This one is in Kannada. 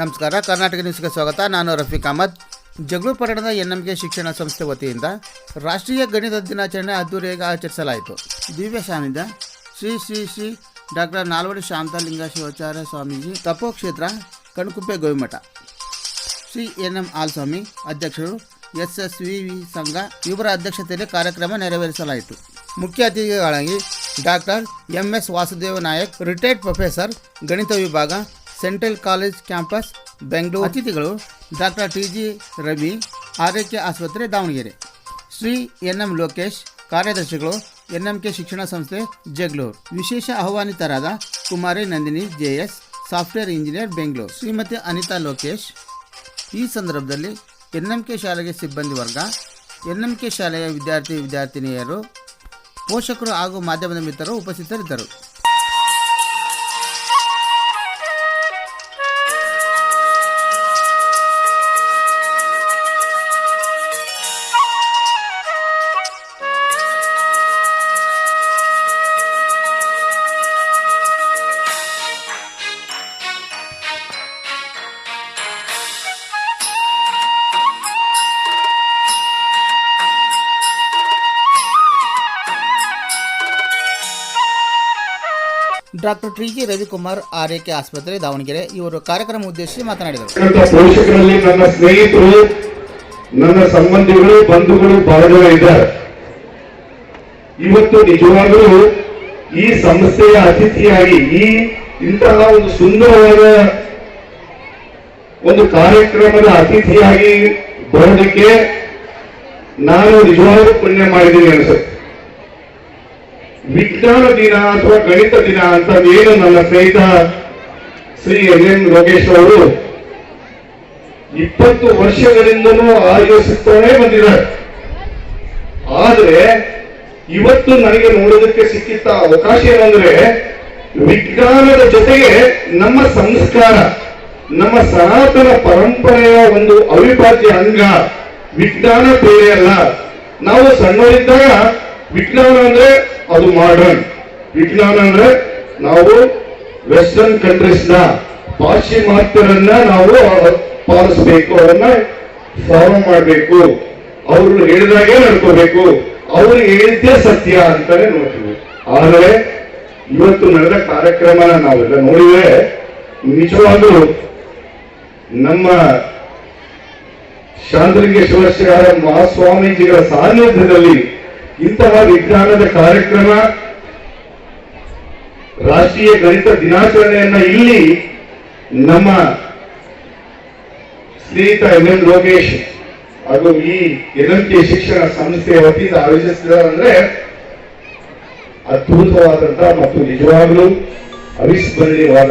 ನಮಸ್ಕಾರ, ಕರ್ನಾಟಕ ನ್ಯೂಸ್ಗೆ ಸ್ವಾಗತ. ನಾನು ರಫೀಕ್ ಅಹಮದ್. ಪಟ್ಟಣದ ಎನ್ ಎಂ ಕೆ ಶಿಕ್ಷಣ ಸಂಸ್ಥೆ ವತಿಯಿಂದ ರಾಷ್ಟ್ರೀಯ ಗಣಿತ ದಿನಾಚರಣೆ ಅದ್ದೂರಿಯಾಗಿ ಆಚರಿಸಲಾಯಿತು. ದಿವ್ಯ ಸಾನ್ನಿಧ್ಯ ಶ್ರೀ ಶ್ರೀ ಶ್ರೀ ಡಾಕ್ಟರ್ ನಾಲ್ವಡಿ ಶಾಂತಲಿಂಗ ಶಿವಾಚಾರ್ಯ ಸ್ವಾಮೀಜಿ ತಪೋಕ್ಷೇತ್ರ ಕಣ್ಕುಪ್ಪೆ ಗೋವಿಮಠ. ಶ್ರೀ ಎನ್ ಎಂ ಆಲ್ಸ್ವಾಮಿ ಅಧ್ಯಕ್ಷರು ಎಸ್ ಎಸ್ ವಿ ವಿ ಸಂಘ ಇವರ ಅಧ್ಯಕ್ಷತೆಯಲ್ಲಿ ಕಾರ್ಯಕ್ರಮ ನೆರವೇರಿಸಲಾಯಿತು. ಮುಖ್ಯ ಅತಿಥಿಗಳಾಗಿ doctor M S Vasudeva Nayak, retired professor, ಗಣಿತ ವಿಭಾಗ ಸೆಂಟ್ರಲ್ ಕಾಲೇಜ್ ಕ್ಯಾಂಪಸ್, ಬೆಂಗಳೂರು. ಅತಿಥಿಗಳು ಡಾಕ್ಟರ್ ಟಿ ಜಿ ರವಿ, ಆರೋಗ್ಯ ಆಸ್ಪತ್ರೆ ದಾವಣಗೆರೆ. ಶ್ರೀ ಎನ್ ಎಂ ಲೋಕೇಶ್, ಕಾರ್ಯದರ್ಶಿಗಳು ಎನ್ ಎಂ ಕೆ ಶಿಕ್ಷಣ ಸಂಸ್ಥೆ ಜಗಳೂರು ವಿಶೇಷ ಆಹ್ವಾನಿತರಾದ Kumari Nandini, J S, software engineer, Bengaluru. Shrimati Anita Lokesh, ಈ ಸಂದರ್ಭದಲ್ಲಿ ಎನ್ ಎಂ ಕೆ ಶಾಲೆಗೆ ಸಿಬ್ಬಂದಿ ವರ್ಗ ಎನ್ ಎಂ ಕೆ ಶಾಲೆಯ ವಿದ್ಯಾರ್ಥಿ ವಿದ್ಯಾರ್ಥಿನಿಯರು, ಪೋಷಕರು ಹಾಗೂ ಮಾಧ್ಯಮದ ಮಿತ್ರರು ಉಪಸ್ಥಿತರಿದ್ದರು. ಡಾಕ್ಟರ್ ಟಿ ಜಿ ರವಿಕುಮಾರ್ ಆರೈಕೆ ಆಸ್ಪತ್ರೆ ದಾವಣಗೆರೆ ಇವರು ಕಾರ್ಯಕ್ರಮ ಉದ್ದೇಶಿಸಿ ಮಾತನಾಡಿದರು. ಪೋಷಕರಲ್ಲಿ ನನ್ನ ಸ್ನೇಹಿತರು, ನನ್ನ ಸಂಬಂಧಿಗಳು, ಬಂಧುಗಳು ಬಹಳ ಇದ್ದಾರೆ. ಇವತ್ತು ನಿಜವಾಗಲೂ ಈ ಸಂಸ್ಥೆಯ ಅತಿಥಿಯಾಗಿ, ಈ ಇಂತಹ ಒಂದು ಸುಂದರವಾದ ಒಂದು ಕಾರ್ಯಕ್ರಮದ ಅತಿಥಿಯಾಗಿ ಬರೋದಕ್ಕೆ ನಾನು ನಿಜವಾಗಲೂ ಪುಣ್ಯ ಮಾಡಿದ್ದೀನಿ ಅನ್ಸುತ್ತೆ. ವಿಜ್ಞಾನ ದಿನ ಅಥವಾ ಗಣಿತ ದಿನ ಅಂತ ಏನು ನನ್ನ ಸ್ನೇಹಿತ ಶ್ರೀ ಎನ್ ಎನ್ ಲೋಕೇಶ್ ಅವರು ಇಪ್ಪತ್ತು ವರ್ಷಗಳಿಂದಲೂ ಆಯೋಜಿಸುತ್ತಾನೆ ಬಂದಿದ್ದಾರೆ. ಆದ್ರೆ ಇವತ್ತು ನನಗೆ ನೋಡೋದಕ್ಕೆ ಸಿಕ್ಕಿದ್ದ ಅವಕಾಶ ಏನಂದ್ರೆ ವಿಜ್ಞಾನದ ಜೊತೆಗೆ ನಮ್ಮ ಸಂಸ್ಕಾರ, ನಮ್ಮ ಸನಾತನ ಪರಂಪರೆಯ ಒಂದು ಅವಿಭಾಜ್ಯ ಅಂಗ ವಿಜ್ಞಾನ ಬೇರೆ ಅಲ್ಲ. ನಾವು ಸಣ್ಣವರಿದ್ದಾಗ ವಿಜ್ಞಾನ ಅಂದ್ರೆ ಅದು ಮಾಡರ್ನ್ ವಿಜ್ಞಾನ ಅಂದ್ರೆ ನಾವು ವೆಸ್ಟರ್ನ್ ಕಂಟ್ರೀಸ್ನ ಪಾಶ್ಚಿಮಾತ್ಯರನ್ನ ನಾವು ಪಾಲಿಸಬೇಕು ಅವರನ್ನ ಫಾಲೋ ಮಾಡಬೇಕು. ಅವರು ಹೇಳಿದಾಗೆ ನಡ್ಕೋಬೇಕು. ಅವ್ರು ಹೇಳಿದ್ದೇ ಸತ್ಯ ಅಂತಾನೆ ನೋಡ್ತೀವಿ. ಆದರೆ ಇವತ್ತು ನಡೆದ ಕಾರ್ಯಕ್ರಮನ ನಾವೆಲ್ಲ ನೋಡಿದ್ರೆ ನಿಜವಾಗ್ಲೂ ನಮ್ಮ ಶಾಂತಲಿಂಗೇಶ್ವರ ಮಹಾಸ್ವಾಮೀಜಿಗಳ ಸಾನ್ನಿಧ್ಯದಲ್ಲಿ ಇಂತಹ ವಿಜ್ಞಾನದ ಕಾರ್ಯಕ್ರಮ, ರಾಷ್ಟ್ರೀಯ ಗಣಿತ ದಿನಾಚರಣೆಯನ್ನ ಇಲ್ಲಿ ನಮ್ಮ ಸ್ನೇಹಿತ ಎಂ ಎನ್ ಲೋಕೇಶ್ ಹಾಗೂ ಈ ಎನ್ ಎಂ ಕೆ ಶಿಕ್ಷಣ ಸಂಸ್ಥೆಯ ವತಿಯಿಂದ ಆಯೋಜಿಸಿದಾರಂದ್ರೆ ಅದ್ಭುತವಾದಂತಹ ಮತ್ತು ನಿಜವಾಗಲೂ ಅವಿಸ್ಮರಣೀಯವಾದ